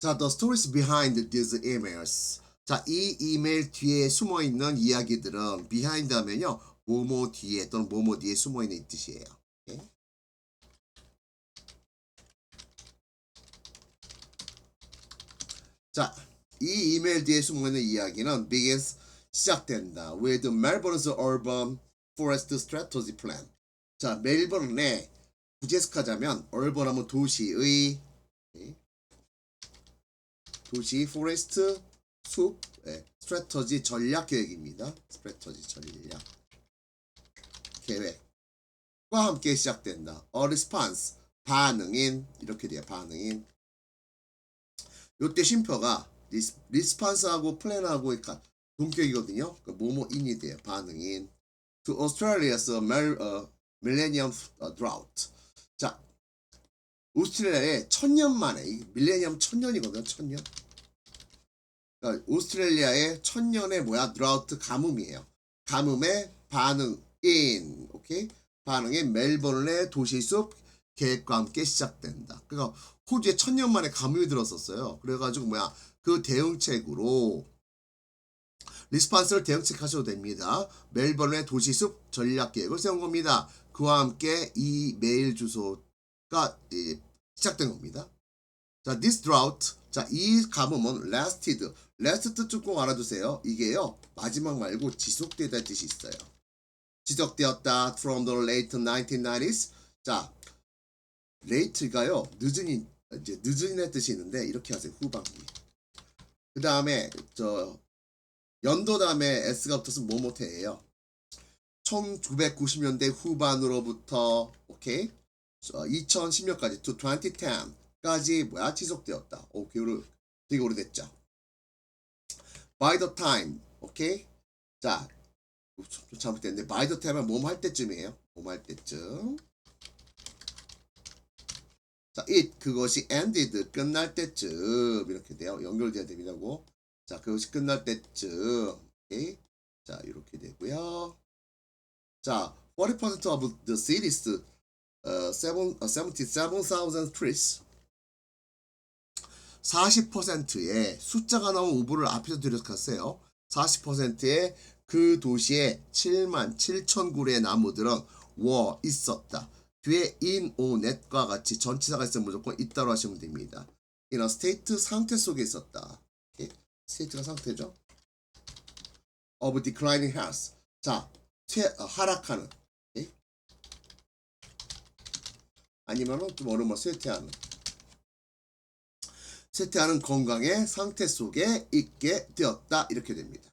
자, the stories behind these emails. 자, 이 이메일 뒤에 숨어 있는 이야기들은 behind 하면요. 뭐뭐 뒤에 또는 뭐뭐 뒤에 숨어 있는 뜻이에요. 오케이? 자, 이 이메일 뒤에 숨어 있는 이야기는 begins 시작된다. with Melbourne's urban forest strategy plan. 자, 멜버른의 구제스카자면 urban 하면 도시의 오케이? 도시 포레스트 숲 예, 스트래터지 전략 계획입니다. 스트래터지 전략 계획과 함께 시작된다. A response 반응인 이렇게 돼요. 반응인 요때 리스, 리스판스하고 플랜하고 그러니까 동격이거든요. 그 뭐뭐인이 돼요. 반응인 to Australia's 어, millennium 어, drought. 자, 오스트레일리아의 천년 만에 이 밀레니엄 천년이거든요. 천년. 그러니까 오스트레일리아의 천년의 뭐야? 드라우트 가뭄이에요. 가뭄의 반응인 오케이 반응의 멜버른의 도시 숲 계획과 함께 시작된다. 그러니까 호주에 천년 만에 가뭄이 들었었어요. 그래가지고 뭐야 그 대응책으로 리스판스를 대응책 하셔도 됩니다. 멜버른의 도시 숲 전략 계획을 세운 겁니다. 그와 함께 이 메일 주소가 예, 시작된 겁니다. 자, this drought. 자, 이 가뭄은 lasted. last 뜻꼭 알아두세요. 이게요. 마지막 말고 지속되다 뜻이 있어요. 지속되었다 from the late 1990s. 자, late가요. 늦은이 이제 늦은이의 뜻이 있는데 이렇게 하세요. 후반기. 그 다음에 저 연도 다음에 s가 붙어서 뭐뭐태예요. 1990년대 후반으로부터 오케이 2010년까지 to 2010까지 뭐야 지속되었다. 오, 되게, 되게 오래됐죠. By the time, 오케이. 자, 좀 잘못됐는데 by the time은 몸 할 때쯤이에요. 몸 할 때쯤. 자, it 그것이 ended 끝날 때쯤 이렇게 돼요. 연결돼야 됩니다고. 자, 그것이 끝날 때쯤. 오케이. 자, 이렇게 되고요. 자, 40% of the cities 어, 7, 어, 77,000 trees 40%의 숫자가 나온 오브를 앞에서 드렸었어요. 40%의 그 도시에 7만 7천 그루의 나무들은 워 있었다. 뒤에 in, o, net과 같이 전치사가 있으면 무조건 있다로 하시면 됩니다. a state 상태 속에 있었다. 오케이? state가 상태죠. of declining health. 자, 퇴, 어, 하락하는. 오케이? 아니면은 좀 어려운 말 쇠퇴하는. 쇠퇴하는 건강의 상태 속에 있게 되었다. 이렇게 됩니다.